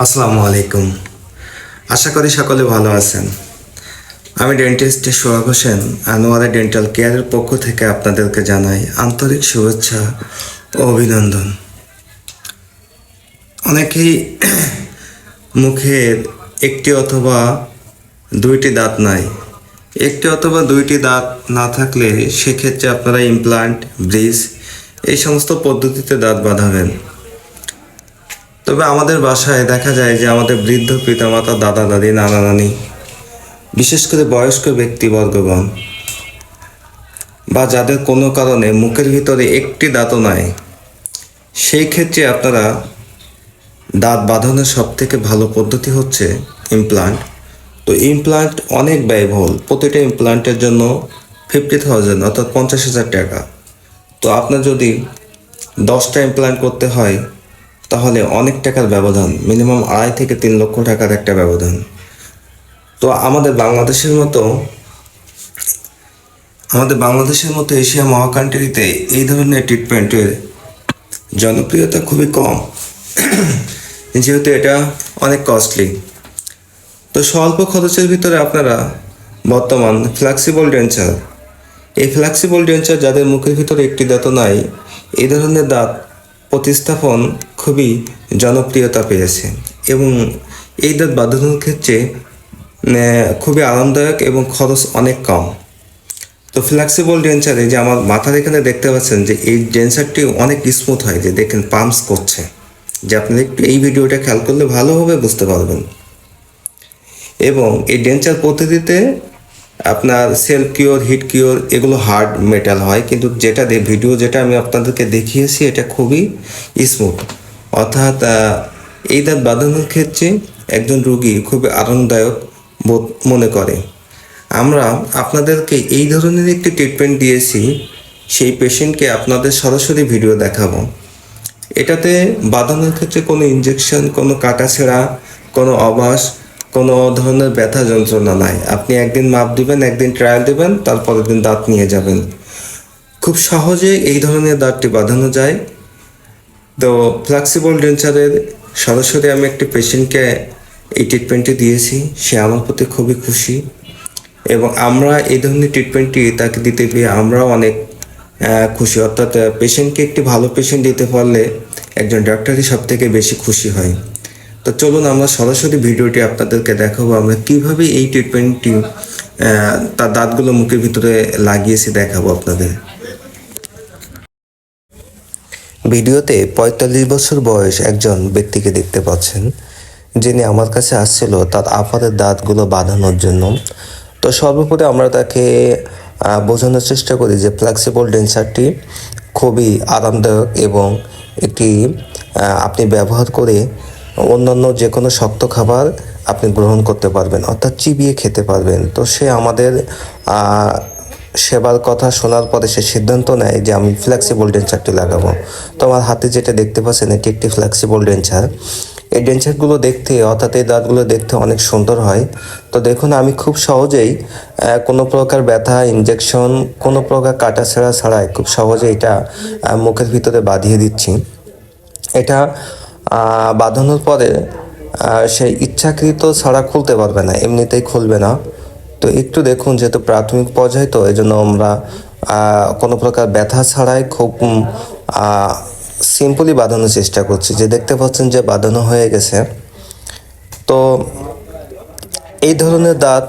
আসসালামু আলাইকুম। আশা করি সকলে ভালো আছেন। আমি ডেন্টিস্ট সোহাগ হোসেন, আনোয়ারা ডেন্টাল কেয়ারের পক্ষ থেকে আপনাদেরকে জানাই আন্তরিক শুভেচ্ছা ও অভিনন্দন। অনেকেই মুখের একটি অথবা দুইটি দাঁত নাই। একটি অথবা দুইটি দাঁত না থাকলে সেক্ষেত্রে আপনারা ইমপ্লান্ট ব্রিজ এই সমস্ত পদ্ধতিতে দাঁত বাঁধাবেন। তবে আমাদের বাসায় দেখা যায় যে আমাদের বৃদ্ধ পিতামাতা, দাদা, দাদি, নানা, নানি, বিশেষ করে বয়স্ক ব্যক্তিবর্গগণ, বা যাদের কোনো কারণে মুখের ভিতরে একটি দাঁতও নাই, সেই ক্ষেত্রে আপনারা দাঁত বাঁধানোর সবথেকে ভালো পদ্ধতি হচ্ছে ইমপ্লান্ট তো ইমপ্লান্ট অনেক ব্যয়বহুল। প্রতিটা ইমপ্লান্টের জন্য ফিফটি থাউজেন্ড অর্থাৎ পঞ্চাশ হাজার টাকা। তো আপনার যদি দশটা ইমপ্লান্ট করতে হয় তাহলে অনেক টাকার ব্যবধান, মিনিমাম আড়াই থেকে তিন লক্ষ টাকার একটা ব্যবধান। তো আমাদের বাংলাদেশের মতো, আমাদের বাংলাদেশের মতো এশিয়া মহাকান্ট্রিতে এই ধরনের ট্রিটমেন্টের জনপ্রিয়তা খুবই কম। যেহেতু এটা অনেক কস্টলি তো স্বল্প খরচের ভিতরে আপনারা বর্তমান ফ্লেক্সিবল ডেঞ্চার এই ফ্লেক্সিবল ডেঞ্চার যাদের মুখের ভিতরে একটি দাঁতও নাই, এই ধরনের দাঁত প্রতিস্থাপন খুবই জনপ্রিয়তা পেয়েছে এবং এই দাঁত বাঁধানোর ক্ষেত্রে খুবই আরামদায়ক এবং খরচ অনেক কম। তো ফ্লেক্সিবল ডেঞ্চারে যে আমার মাথার এখানে দেখতে পাচ্ছেন যে এই ডেঞ্চারটি অনেক স্মুথ হয়, যে দেখেন পাম্পস করছে। যে আপনারা একটু এই ভিডিওটা খেয়াল করলে ভালোভাবে বুঝতে পারবেন। এবং এই ডেঞ্চার পদ্ধতিতে আপনার সেল কিওর, হিট কিওর, এগুলো হার্ড মেটাল হয়। কিন্তু যেটা ভিডিও যেটা আমি আপনাদেরকে দেখিয়েছি, এটা খুবই স্মুথ অর্থাৎ এই দাঁত বাঁধানোর ক্ষেত্রে একজন রুগী খুবই আরামদায়ক বোধ মনে করে। আমরা আপনাদেরকে এই ধরনের একটি ট্রিটমেন্ট দিয়েছি, সেই পেশেন্টকে আপনাদের সরাসরি ভিডিও দেখাবো। এটাতে বাঁধানোর ক্ষেত্রে কোনো ইঞ্জেকশন কোনো কাটা ছেঁড়া, কোনো অবাস কোনো ধরনের ব্যথা যন্ত্রণা নাই। আপনি একদিন মাপ দিবেন, একদিন ট্রায়াল দিবেন, তারপরের দিন দাঁত নিয়ে যাবেন। খুব সহজে এই ধরনের দাঁতটি বাঁধানো যায়। তো ফ্লেক্সিবল ডেঞ্চারের সরাসরি আমি একটি পেশেন্টকে এই ট্রিটমেন্টটি দিয়েছি। সে আমার প্রতি খুবই খুশি। এবং আমরা এই ধরনের ট্রিটমেন্টটি তাকে দিতে পেরে আমরাও অনেক খুশি। অর্থাৎ পেশেন্টকে একটি ভালো পেশেন্ট দিতে পারলে একজন ডাক্তারই সব থেকে বেশি খুশি হয়। তো চলুন আমরা সরাসরি ভিডিওটি আপনাদেরকে দেখাবো আমরা কীভাবে এই ট্রিটমেন্টটি তার দাঁতগুলো মুখের ভিতরে লাগিয়েছি দেখাবো আপনাদের। ভিডিওতে পঁয়তাল্লিশ বছর বয়স একজন ব্যক্তিকে দেখতে পাচ্ছেন যিনি আমার কাছে আসছিল তার আপাদের দাঁতগুলো বাঁধানোর জন্য। তো সর্বোপরি আমরা তাকে বোঝানোর চেষ্টা করি যে ফ্লেক্সিবল ডেন্সারটি খুবই আরামদায়ক এবং আহ, আপনি ব্যবহার করে অন্যান্য যে কোনো শক্ত খাবার আপনি গ্রহণ করতে পারবেন, অর্থাৎ চিবিয়ে খেতে পারবেন। তো সে আমাদের সেবার কথা শোনার পরে সে সিদ্ধান্ত নেয় যে আমি ফ্লেক্সিবল ডেঞ্চারটি লাগাবো। তো আমার হাতে যেটা দেখতে পাচ্ছেন, এটি একটি ফ্লেক্সিবল ডেঞ্চার এই ডেঞ্চারগুলো দেখতে, অর্থাৎ এই দাঁতগুলো দেখতে অনেক সুন্দর হয়। তো দেখুন, আমি খুব সহজেই কোনো প্রকার ব্যথা ইনজেকশন কোনো প্রকার কাটা ছেঁড়া ছাড়াই খুব সহজে এটা মুখের ভিতরে বাঁধিয়ে দিচ্ছি। এটা বাঁধানোর পরে সে ইচ্ছাকৃত ছাড়া খুলতে পারবে না, এমনিতেই খুলবে না। তো একটু দেখুন, যেহেতু প্রাথমিক পর্যায়ে, তো এই জন্য আমরা কোনো প্রকার ব্যথা ছাড়াই খুব সিম্পলি বাঁধানোর চেষ্টা করছি। যে দেখতে পাচ্ছেন যে বাঁধানো হয়ে গেছে। তো এই ধরনের দাঁত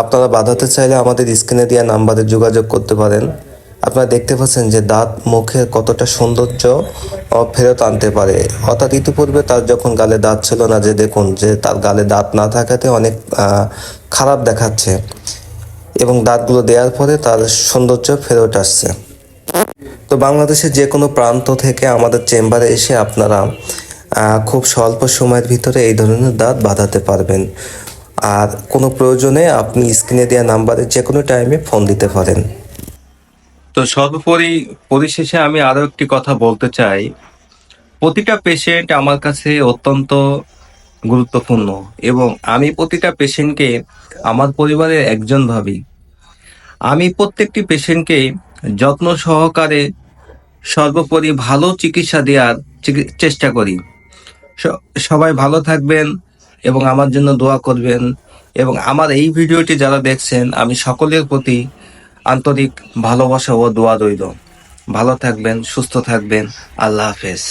আপনারা বাঁধাতে চাইলে আমাদের স্ক্রিনে দেওয়া নাম্বারে যোগাযোগ করতে পারেন। আপনারা দেখতে পাচ্ছেন যে দাঁত মুখের কতটা সৌন্দর্য ফেরত আনতে পারে। অর্থাৎ ইতিপূর্বে তার যখন গালে দাঁত ছিল না, যে দেখুন যে তার গালে দাঁত না থাকাতে অনেক খারাপ দেখাচ্ছে এবং দাঁতগুলো দেওয়ার পরে তার সৌন্দর্য ফেরত আসছে। তো বাংলাদেশের যে কোনো প্রান্ত থেকে আমাদের চেম্বারে এসে আপনারা খুব স্বল্প সময়ের ভিতরে এই ধরনের দাঁত বাঁধাতে পারবেন। আর কোনো প্রয়োজনে আপনি স্ক্রিনে দেওয়া নাম্বারে যে কোনো টাইমে ফোন দিতে পারেন। তো সর্বোপরি পরিশেষে আমি আরও একটি কথা বলতে চাই। প্রতিটা পেশেন্ট আমার কাছে অত্যন্ত গুরুত্বপূর্ণ এবং আমি প্রতিটা পেশেন্টকে আমার পরিবারের একজন ভাবি। আমি প্রত্যেকটি পেশেন্টকে যত্ন সহকারে সর্বোপরি ভালো চিকিৎসা দেওয়ার চেষ্টা করি। সবাই ভালো থাকবেন এবং আমার জন্য দোয়া করবেন এবং আমার এই ভিডিওটি যারা দেখছেন, আমি সকলের প্রতি আন্তরিক ভালোবাসা ও দোয়া রইল। ভালো থাকবেন সুস্থ থাকবেন। আল্লাহ হাফেজ।